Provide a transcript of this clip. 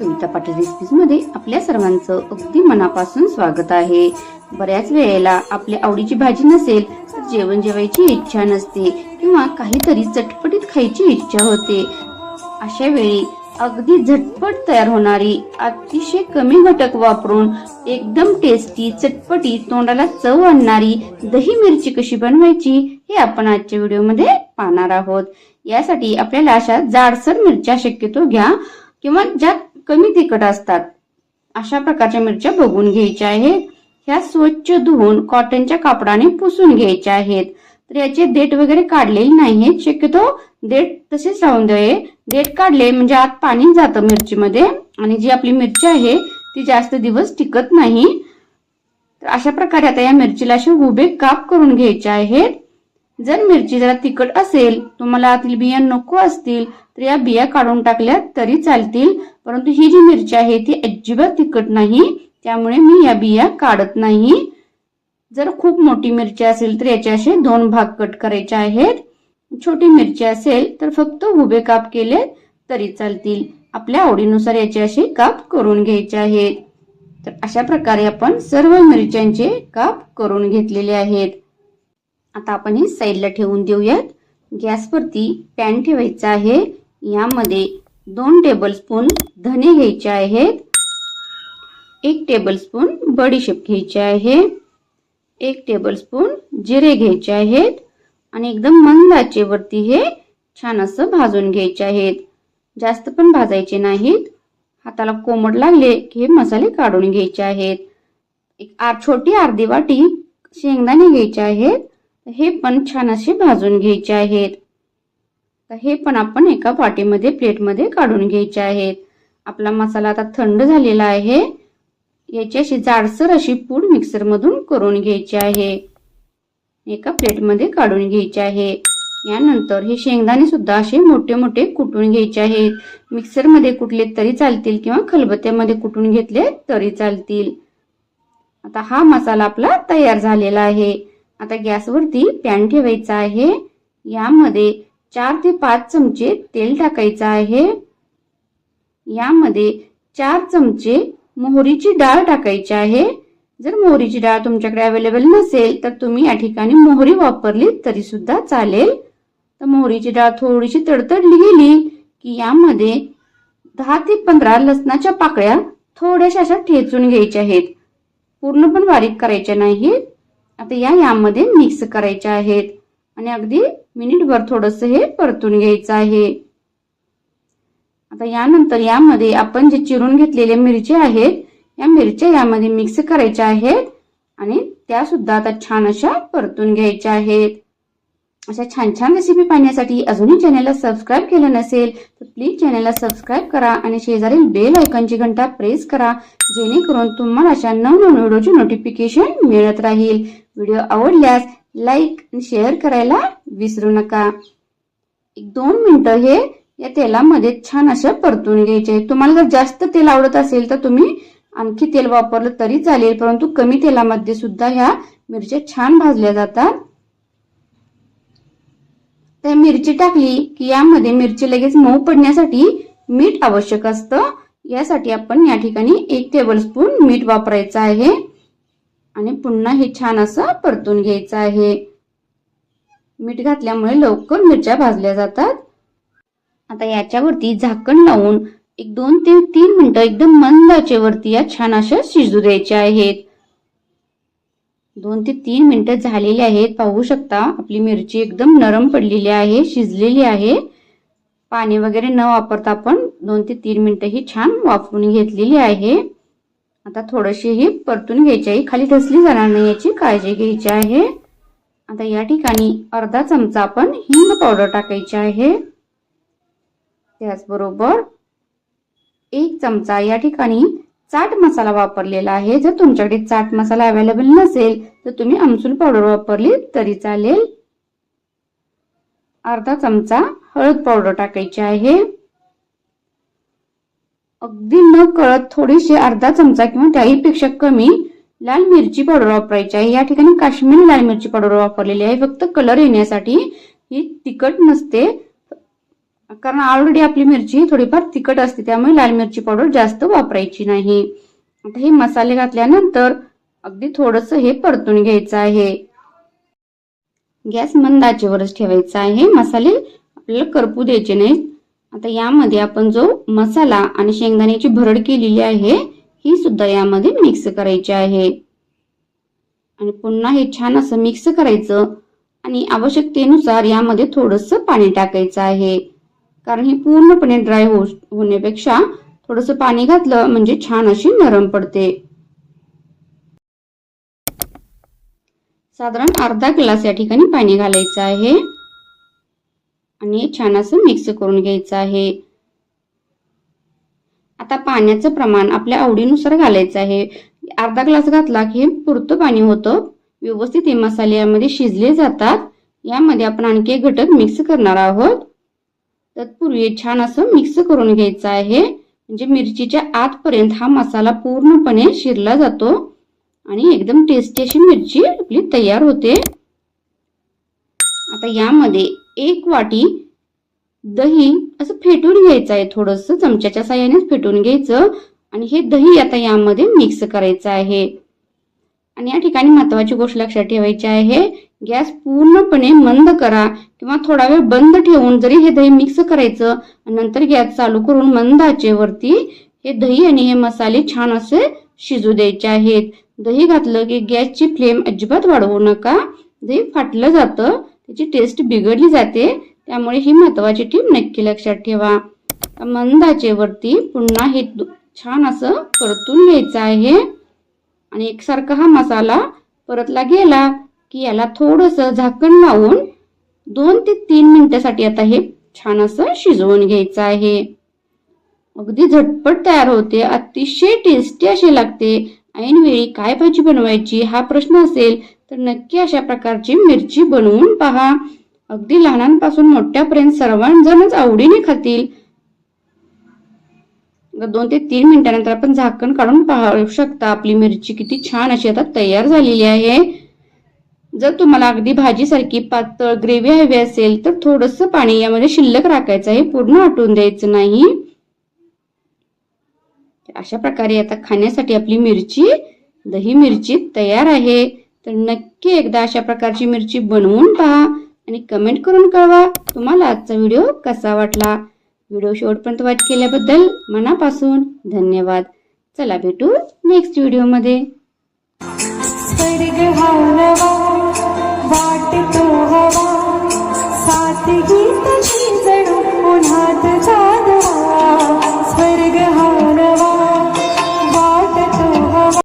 कविता पाटील रेसिपीजमध्ये आपल्या सर्वांचं अगदी मनापासून स्वागत आहे. बऱ्याच वेळेला आपल्या आवडीची भाजी नसेल तर जेवण जेवायची इच्छा नसते किंवा काहीतरी चटपटीत खायची इच्छा होते. अशा वेळी अगदी झटपट तयार होणारी अतिशय कमी घटक वापरून एकदम टेस्टी चटपटी तोंडाला चव आणणारी दही मिरची कशी बनवायची हे आपण आजच्या व्हिडिओमध्ये पाहणार आहोत. यासाठी आपल्याला अशा जाडसर मिरच्या शक्यतो घ्या. किंवा ज्या कमी तिखट असतात. अशा प्रकारच्या मिरच्या बघून घ्यायच्या आहेत. ह्या स्वच्छ धुवून कॉटनच्या कापडाने पुसून घ्यायच्या आहेत. तर याचे देठ वगैरे काढलेले नाही शक्यतो देठ तसेच राहून द्यावे देठ काढले म्हणजे आत पाणी जातं मिरचीमध्ये आणि जी आपली मिरची आहे ती जास्त दिवस टिकत नाही. तर अशा प्रकारे आता या मिरचीला असे उभे काप करून घ्यायचे आहेत. जर मिरची जरा तिखट असेल तुम्हाला आतील बिया नको असतील तर या बिया काढून टाकल्या तरी चालतील. परंतु ही जी मिरची आहे ती अजिबात तिखट नाही. त्यामुळे मी या बिया काढत नाही. जर खूप मोठी मिरची असेल तर याचे असे दोन भाग कट करायचे आहेत. छोटी मिरची असेल तर फक्त उभे काप केले तरी चालतील. आपल्या आवडीनुसार याचे असे काप करून घ्यायचे आहेत. तर अशा प्रकारे आपण सर्व मिरच्यांचे काप करून घेतलेले आहेत. आता आपण हे साईडला ठेवून देऊयात. गॅसवरती पॅन ठेवायचा आहे. यामध्ये दोन टेबलस्पून धने घ्यायचे आहेत. एक टेबलस्पून बडीशेप घ्यायचे आहे. एक टेबलस्पून जिरे घ्यायचे आहेत. आणि एकदम मंद आचेवरती हे छान असं भाजून घ्यायचे आहेत. जास्त पण भाजायचे नाहीत. हाताला कोमट लागले की हे मसाले काढून घ्यायचे आहेत. एक आर छोटी अर्धी वाटी शेंगदाणे घ्यायचे आहेत. हे पण छान असे भाजून घ्यायचे आहेत. तर हे पण आपण एका वाटीमध्ये प्लेटमध्ये काढून घ्यायचे आहेत. आपला मसाला आता थंड झालेला आहे. याची अशी जाडसर अशी पूड मिक्सरमधून करून घ्यायची आहे. एका प्लेटमध्ये काढून घ्यायचे आहे. यानंतर हे शेंगदाणे सुद्धा असे मोठे मोठे कुटून घ्यायचे आहेत. मिक्सरमध्ये कुटले तरी चालतील किंवा खलबत्त्यामध्ये कुटून घेतले तरी चालतील. आता हा मसाला आपला तयार झालेला आहे. आता गॅसवरती पॅन ठेवायचा आहे. यामध्ये चार ते पाच चमचे तेल टाकायचं आहे. यामध्ये चार चमचे मोहरीची डाळ टाकायची आहे. जर मोहरीची डाळ तुमच्याकडे अवेलेबल नसेल तर तुम्ही या ठिकाणी मोहरी वापरली तरी सुद्धा चालेल. तर मोहरीची डाळ थोडीशी तडतडली गेली की यामध्ये दहा ते पंधरा लसणाच्या पाकळ्या थोड्याशा अशा ठेचून घ्यायच्या आहेत. पूर्ण पण बारीक करायच्या नाहीत. आता या यामध्ये मिक्स करायच्या आहेत. आणि अगदी मिनिटभर थोडस हे परतून घ्यायचं आहे. आता यानंतर यामध्ये आपण जे चिरून घेतलेले मिरच्या आहेत या मिरच्या यामध्ये मिक्स करायच्या आहेत. आणि त्या सुद्धा आता छान अशा परतून घ्यायच्या आहेत. अशा छान छान रेसिपी पाहण्यासाठी अजूनही चॅनलला सबस्क्राईब केलं नसेल तर प्लीज चॅनलला सबस्क्राईब करा आणि शेजारील बेल आयकॉनची घंटा प्रेस करा जेणेकरून तुम्हाला अशा नवनवीन व्हिडिओची नोटिफिकेशन मिळत राहील. व्हिडिओ आवडल्यास लाईक आणि शेअर करायला विसरू नका. एक दोन मिनटं हे या तेलामध्ये छान असं परतून घ्यायचे तुम्हाला जर जास्त तेल आवडत असेल तर तुम्ही आणखी तेल वापरलं तरी चालेल परंतु कमी तेलामध्ये सुद्धा ह्या मिरच्या छान भाजल्या जातात. तर मिरची टाकली की यामध्ये मिरची लगेच मऊ पडण्यासाठी मीठ आवश्यक असतं. यासाठी आपण या ठिकाणी एक टेबलस्पून मीठ वापरायचं आहे. आणि पुन्हा हे छान असं परतून घ्यायचं आहे. मीठ घातल्यामुळे लवकर मिरच्या भाजल्या जातात. आता याच्यावरती झाकण लावून एक दोन ते तीन मिनिटं एकदम मंद आचेवरती या छान अशा शिजू द्यायच्या आहेत. दोन ते तीन मिनिटं झालेली आहेत. पाहू शकता आपली मिरची एकदम नरम पडलेली आहे शिजलेली आहे. पाणी वगैरे न वापरता आपण दोन ते तीन मिनिटं ही छान वाफवून घेतलेली आहे. आता थोडीशी ही परतून घ्यायची आहे. खाली ठसली जाणार नाही याची काळजी घ्यायची आहे. आता या ठिकाणी अर्धा चमचा आपण हिंग पावडर टाकायची आहे. त्याचबरोबर एक चमचा या ठिकाणी चाट मसाला वापरलेला आहे. जर तुमच्याकडे चाट मसाला अवेलेबल नसेल तर तुम्ही आमसूल पावडर वापरली तरी चालेल. अर्धा चमचा हळद पावडर टाकायची आहे. अगदी न कळत थोडीशी अर्धा चमचा किंवा त्याही पेक्षा कमी लाल मिरची पावडर वापरायची आहे. या ठिकाणी काश्मीरी लाल मिरची पावडर वापरलेली आहे. फक्त कलर येण्यासाठी ही तिखट नसते. कारण ऑलरेडी आपली मिरची थोडीफार तिखट असते त्यामुळे लाल मिरची पावडर जास्त वापरायची नाही. आता हे मसाले घातल्यानंतर अगदी थोडस हे परतून घ्यायचं आहे. गॅस मंद आचेवरच ठेवायचा आहे. मसाले आपल्याला करपू द्यायचे नाहीत. आता यामध्ये आपण जो मसाला आणि शेंगदाण्याची भरड केलेली आहे ही सुद्धा यामध्ये मिक्स करायची आहे. आणि पुन्हा हे छान असं मिक्स करायचं आणि आवश्यकतेनुसार यामध्ये थोडंसं पाणी टाकायचं आहे. कारण ही पूर्णपणे ड्राय हो होण्यापेक्षा थोडंसं पाणी घातलं म्हणजे छान अशी नरम पडते. साधारण अर्धा ग्लास या ठिकाणी पाणी घालायचं आहे. आणि छान असं मिक्स करून घ्यायचं आहे. आता पाण्याचं प्रमाण आपल्या आवडीनुसार घालायचं आहे. अर्धा ग्लास घातला की हे पुरतं पाणी होतं. व्यवस्थित हे मसाले यामध्ये शिजले जातात. यामध्ये आपण आणखी एक घटक मिक्स करणार आहोत. तत्पूर्वी छान असं मिक्स करून घ्यायचं आहे. म्हणजे मिरचीच्या आतपर्यंत हा मसाला पूर्णपणे शिरला जातो. आणि एकदम टेस्टी अशी मिरची आपली तयार होते. आता यामध्ये एक वाटी दही असं फेटून घ्यायचं आहे. थोडंसं चमच्याच्या साह्यानेच फेटून घ्यायचं. आणि हे दही आता यामध्ये मिक्स करायचं आहे. आणि या ठिकाणी महत्वाची गोष्ट लक्षात ठेवायची आहे गॅस पूर्णपणे मंद करा किंवा थोडा वेळ बंद ठेवून जरी हे दही मिक्स करायचं नंतर गॅस चालू करून मंद आचेवरती हे दही आणि हे मसाले छान असे शिजू द्यायचे आहेत. दही घातलं की गॅसची फ्लेम अजिबात वाढवू नका. दही फाटलं जातं त्याची टेस्ट बिघडली जाते त्यामुळे ही महत्वाची टीप नक्की लक्षात ठेवा. मंदाचेवरती पुन्हा हे छान असं परतून घ्यायचं आहे. आणि एकसारखा हा मसाला परतला गेला की याला थोडंसं झाकण लावून दोन ते तीन मिनिटासाठी आता हे छान असं शिजवून घ्यायचं आहे. अगदी झटपट तयार होते अतिशय टेस्टी असे लागते. ऐनवेळी काय भाजी बनवायची हा प्रश्न असेल तर नक्की अशा प्रकारची मिरची बनवून पहा. अगदी लहानांपासून मोठ्यापर्यंत सर्वांजणच आवडीने खातील. दोन ते तीन मिनिटानंतर आपण झाकण काढून पाहू शकता. आपली मिरची किती छान अशी आता तयार झालेली आहे. जर तुम्हाला अगदी भाजीसारखी पातळ ग्रेव्ही हवी असेल तर थोडंसं पाणी यामध्ये शिल्लक राखायचं आहे. पूर्ण आटून द्यायचं नाही. अशा प्रकारे आता खाण्यासाठी आपली मिरची दही मिरची तयार आहे. तर नक्की एकदा अशा प्रकारची मिरची बनवून पहा आणि कमेंट करून कळवा. तुम्हाला आजचा व्हिडिओ कसा वाटला? व्हिडिओ शेवटपर्यंत वाच केल्याबद्दल मनापासून धन्यवाद. चला भेटू नेक्स्ट व्हिडिओमध्ये